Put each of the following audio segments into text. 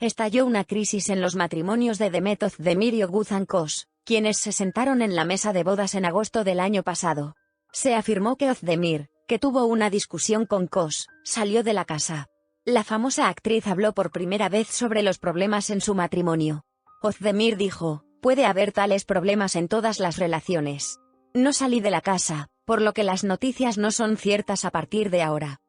Estalló una crisis en los matrimonios de Demet Ozdemir y Oguzhan Kos, quienes se sentaron en la mesa de bodas en agosto del año pasado. Se afirmó que Ozdemir, que tuvo una discusión con Kos, salió de la casa. La famosa actriz habló por primera vez sobre los problemas en su matrimonio. Ozdemir dijo, puede haber tales problemas en todas las relaciones. No salí de la casa, por lo que las noticias no son ciertas a partir de ahora.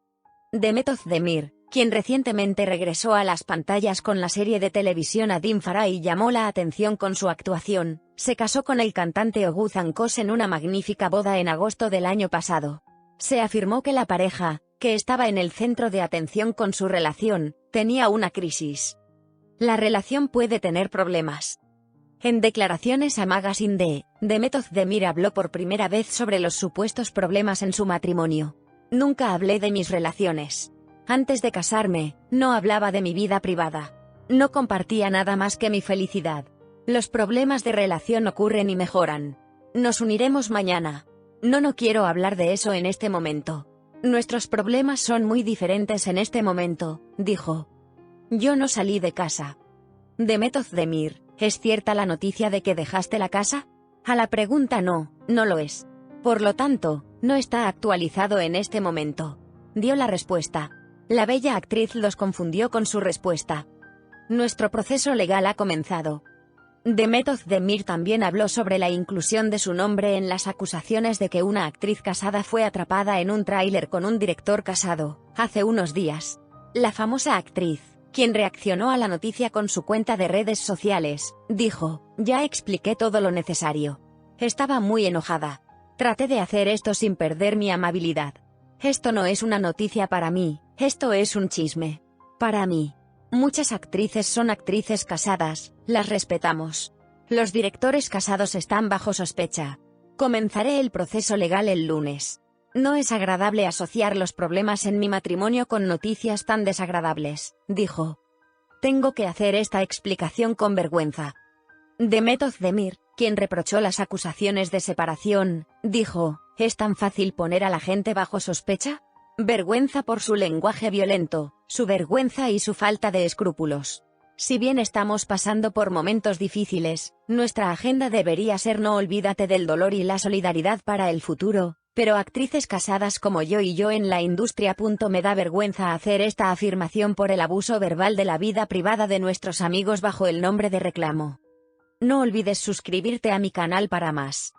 Demet Ozdemir, quien recientemente regresó a las pantallas con la serie de televisión Adim Farah y llamó la atención con su actuación, se casó con el cantante Oguzhan Kos en una magnífica boda en agosto del año pasado. Se afirmó que la pareja, que estaba en el centro de atención con su relación, tenía una crisis. La relación puede tener problemas. En declaraciones a Magazine de, Demet Ozdemir habló por primera vez sobre los supuestos problemas en su matrimonio. Nunca hablé de mis relaciones. Antes de casarme, no hablaba de mi vida privada. No compartía nada más que mi felicidad. Los problemas de relación ocurren y mejoran. Nos uniremos mañana. No no quiero hablar de eso en este momento. Nuestros problemas son muy diferentes en este momento, dijo. Yo no salí de casa. Demet Demir, ¿es cierta la noticia de que dejaste la casa? A la pregunta no, no lo es. Por lo tanto, no está actualizado en este momento. Dio la respuesta. La bella actriz los confundió con su respuesta. Nuestro proceso legal ha comenzado. Demet Demir también habló sobre la inclusión de su nombre en las acusaciones de que una actriz casada fue atrapada en un tráiler con un director casado, hace unos días. La famosa actriz, quien reaccionó a la noticia con su cuenta de redes sociales, dijo, ya expliqué todo lo necesario. Estaba muy enojada. Traté de hacer esto sin perder mi amabilidad. Esto no es una noticia para mí, esto es un chisme. Para mí. Muchas actrices son actrices casadas, las respetamos. Los directores casados están bajo sospecha. Comenzaré el proceso legal el lunes. No es agradable asociar los problemas en mi matrimonio con noticias tan desagradables, dijo. Tengo que hacer esta explicación con vergüenza. Demet Demir, quien reprochó las acusaciones de separación, dijo, ¿es tan fácil poner a la gente bajo sospecha? Vergüenza por su lenguaje violento, su vergüenza y su falta de escrúpulos. Si bien estamos pasando por momentos difíciles, nuestra agenda debería ser no olvídate del dolor y la solidaridad para el futuro, pero actrices casadas como yo y yo en la industria. Me da vergüenza hacer esta afirmación por el abuso verbal de la vida privada de nuestros amigos bajo el nombre de reclamo. No olvides suscribirte a mi canal para más.